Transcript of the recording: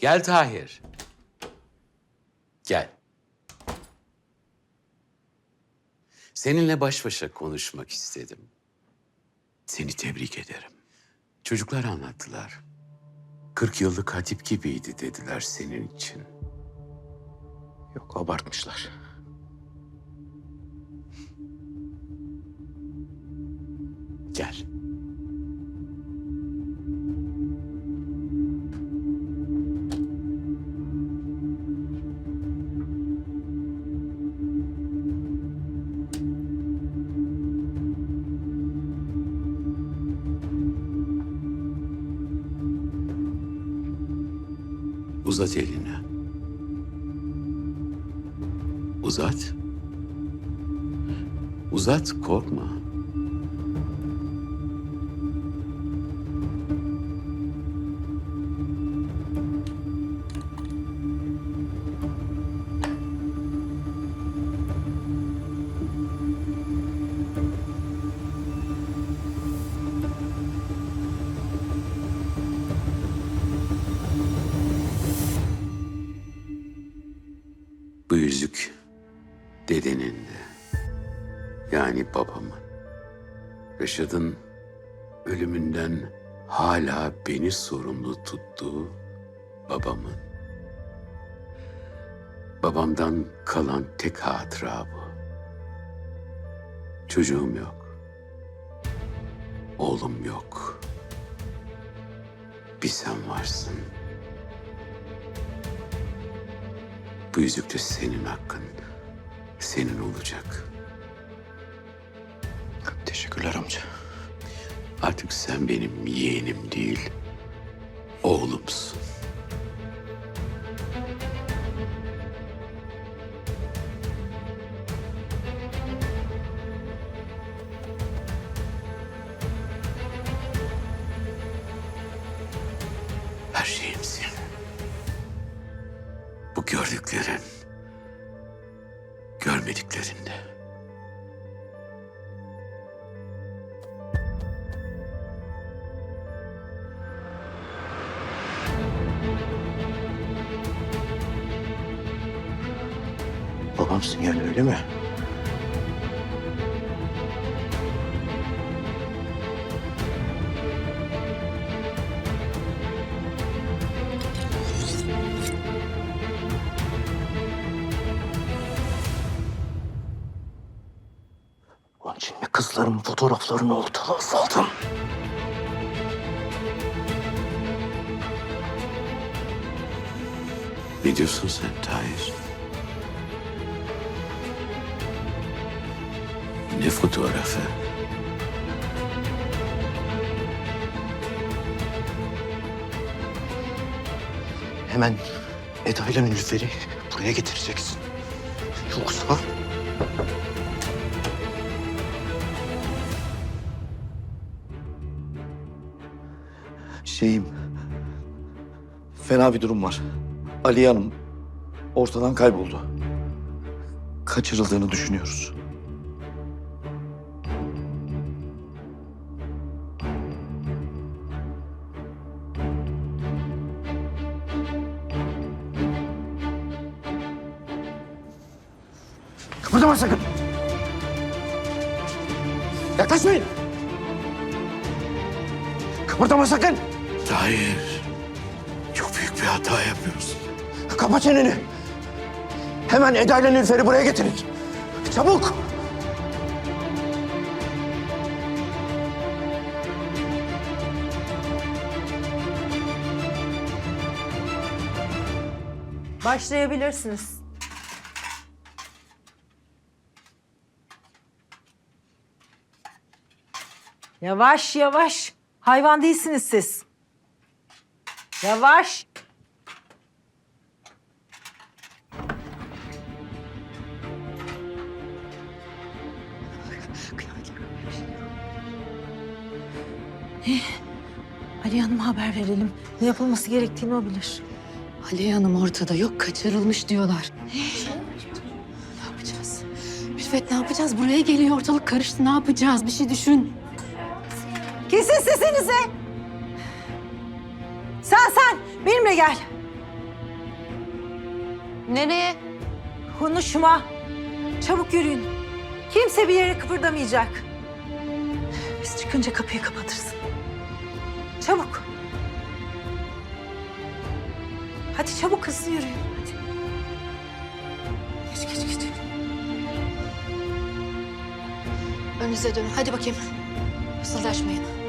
Gel Tahir. Gel. Seninle baş başa konuşmak istedim. Seni tebrik ederim. Çocuklar anlattılar. 40 yıllık hatip gibiydi dediler senin için. Yok abartmışlar. Gel. Uzat elini. Uzat. Uzat, korkma. Bu yüzük dedenin de. Yani babamın. Reşat'ın ölümünden hala beni sorumlu tuttuğu babamın. Babamdan kalan tek hatıra bu. Çocuğum yok. Oğlum yok. Bir sen varsın. Bu yüzük de senin hakkın. Senin olacak. Teşekkürler amca. Artık sen benim yeğenim değil, oğlumsun. Bu gördüklerin, görmediklerin de. Babamsın yani öyle mi? Mi kızlarımın fotoğraflarını ortalığa saldım? Ne diyorsun sen Tahir? Ne fotoğrafı? Hemen Eda ile Nilüfer'i buraya getireceksin. Yoksa... Şeyim... Fena bir durum var. Aliye Hanım ortadan kayboldu. Kaçırıldığını düşünüyoruz. Kıpırdama sakın. Yaklaşmayın. Kıpırdama sakın. Tahir, çok büyük bir hata yapıyorsun. Kapa çeneni. Hemen Eda ile Nilüfer'i buraya getirin. Çabuk. Başlayabilirsiniz. Yavaş yavaş. Hayvan değilsiniz siz. Yavaş. Eh, Ali Hanım'a haber verelim. Ne yapılması gerektiğini o bilir. Aliye Hanım ortada yok, kaçırılmış diyorlar. ne yapacağız? Mürvet ne yapacağız? Buraya geliyor, ortalık karıştı. Ne yapacağız? Bir şey düşün. Kesin sesinizi. Sen sen benimle gel. Nereye? Konuşma. Çabuk yürüyün. Kimse bir yere kıpırdamayacak. Biz çıkınca kapıyı kapatırsın. Çabuk. Hadi çabuk hızlı yürüyün. Hadi. Geç geç geç. Önünüze dönün. Hadi bakayım. Fısıldaşmayın.